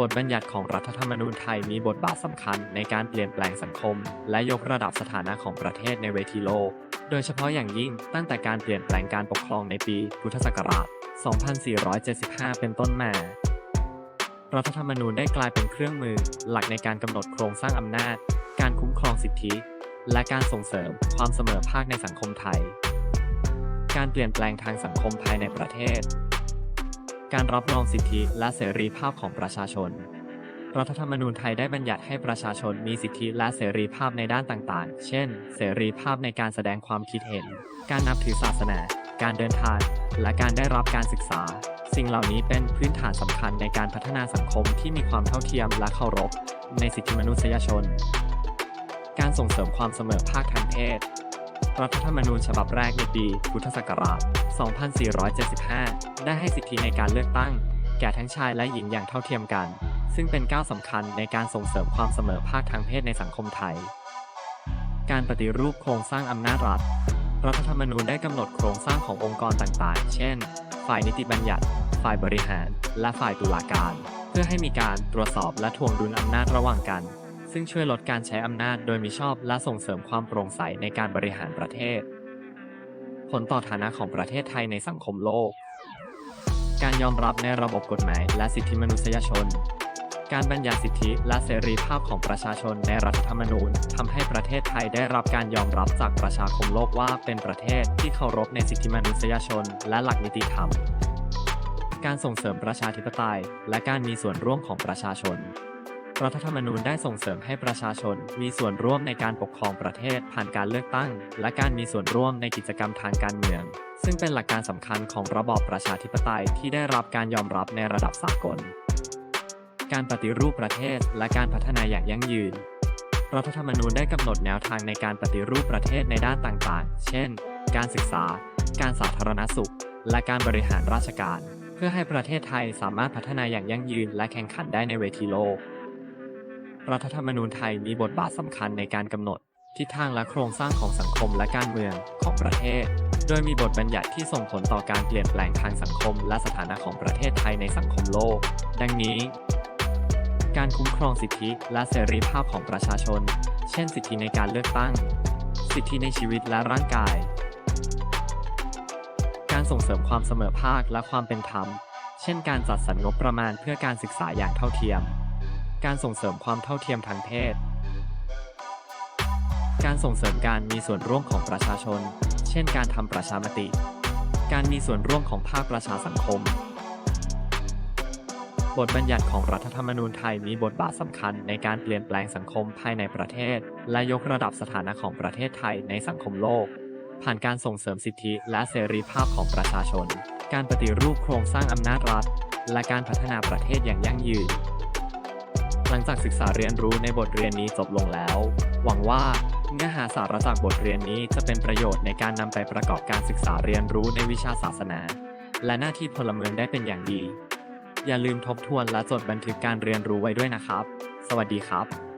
บทบัญญัติของรัฐธรรมนูญไทยมีบทบาทสำคัญในการเปลี่ยนแปลงสังคม และยกระดับสถานะของประเทศในเวทีโลก โดยเฉพาะอย่างยิ่งตั้งแต่การเปลี่ยนแปลงการปกครองในปีพุทธศักราช 2475 เป็นต้นมา รัฐธรรมนูญได้กลายเป็นเครื่องมือ หลักในการกำหนดโครงสร้างอำนาจ การคุ้มครองสิทธิ และการส่งเสริมความเสมอภาคในสังคมไทย การเปลี่ยนแปลงทางสังคมภายในประเทศ การรับรองสิทธิและเสรีภาพของประชาชน รัฐธรรมนูญไทยได้บัญญัติให้ประชาชนมีสิทธิและเสรีภาพในด้านต่างๆ เช่น เสรีภาพในการแสดงความคิดเห็น การนับถือศาสนา การเดินทาง และการได้รับการศึกษา สิ่งเหล่านี้เป็นพื้นฐานสำคัญในการพัฒนาสังคมที่มีความเท่าเทียมและเคารพ ในสิทธิมนุษยชน การส่งเสริมความเสมอภาคทางเพศ รัฐธรรมนูญฉบับแรกในปีพุทธศักราช 2475 ได้ให้สิทธิในการเลือกตั้ง แก่ทั้งชายและหญิงอย่างเท่าเทียมกัน ซึ่งเป็นก้าวสำคัญในการส่งเสริมความเสมอภาคทางเพศในสังคมไทย การปฏิรูปโครงสร้างอำนาจรัฐ รัฐธรรมนูญได้กำหนดโครงสร้างขององค์กรต่างๆ เช่น ฝ่ายนิติบัญญัติ ฝ่ายบริหาร และฝ่ายตุลาการ เพื่อให้มีการตรวจสอบและทวงดุลอำนาจระหว่างกัน ซึ่งช่วยลดการใช้อำนาจโดยมิชอบและส่งเสริมความโปร่งใสในการบริหารประเทศ ผลต่อฐานะของประเทศไทยในสังคมโลก การยอมรับในระบบกฎหมายและสิทธิมนุษยชน การบัญญัติสิทธิและเสรีภาพของประชาชนในรัฐธรรมนูญทำให้ประเทศไทยได้รับการยอมรับจากประชาคมโลกว่าเป็นประเทศที่เคารพในสิทธิมนุษยชน และหลักนิติธรรม การส่งเสริมประชาธิปไตย และการมีส่วนร่วมของประชาชน รัฐธรรมนูญได้ส่งเสริมให้ประชาชน มีส่วนร่วมในการปกครองประเทศผ่านการเลือกตั้ง และการมีส่วนร่วมในกิจกรรมทางการเมือง ซึ่งเป็นหลักการสำคัญของระบอบประชาธิปไตยที่ได้รับการยอมรับในระดับสากล การปฏิรูปประเทศและการพัฒนาอย่างยั่งยืน รัฐธรรมนูญได้กำหนดแนวทางในการปฏิรูปประเทศในด้านต่างๆ เช่น การศึกษา การสาธารณสุข และการบริหารราชการ เพื่อให้ประเทศไทยสามารถพัฒนาอย่างยั่งยืน และแข่งขันได้ในเวทีโลก รัฐธรรมนูญไทยมีบทบาทสำคัญในการกำหนด ทิศทางและโครงสร้างของสังคมและการเมืองของประเทศ โดยมีบทบัญญัติที่ส่งผลต่อการเปลี่ยนแปลงทางสังคม และสถานะของประเทศไทยในสังคมโลก ดังนี้ การคุ้มครองสิทธิและเสรีภาพของประชาชน เช่น สิทธิในการเลือกตั้ง สิทธิในชีวิตและร่างกาย การส่งเสริมความเสมอภาคและความเป็นธรรม เช่น การจัดสรรงบประมาณเพื่อการศึกษาอย่างเท่าเทียม การส่งเสริมความเท่าเทียมทางเพศ การส่งเสริมการมีส่วนร่วมของประชาชน เช่น การทำประชามติ การมีส่วนร่วมของภาคประชาสังคม บทบัญญัติของรัฐธรรมนูญไทยมีบทบาทสำคัญในการเปลี่ยนแปลงสังคมภายในประเทศ และยกระดับสถานะของประเทศไทยในสังคมโลก ผ่านการส่งเสริมสิทธิและเสรีภาพของประชาชน การปฏิรูปโครงสร้างอำนาจรัฐ และการพัฒนาประเทศอย่างยั่งยืน หลังจากศึกษาเรียนรู้ในบทเรียนนี้จบลงแล้ว หวังว่าเนื้อหาสาระจากบทเรียนนี้จะเป็นประโยชน์ในการนำไปประกอบการศึกษาเรียนรู้ในวิชาศาสนา และหน้าที่พลเมืองได้เป็นอย่างดี อย่าลืมทบทวนและจดบันทึกการเรียนรู้ไว้ด้วยนะครับ สวัสดีครับ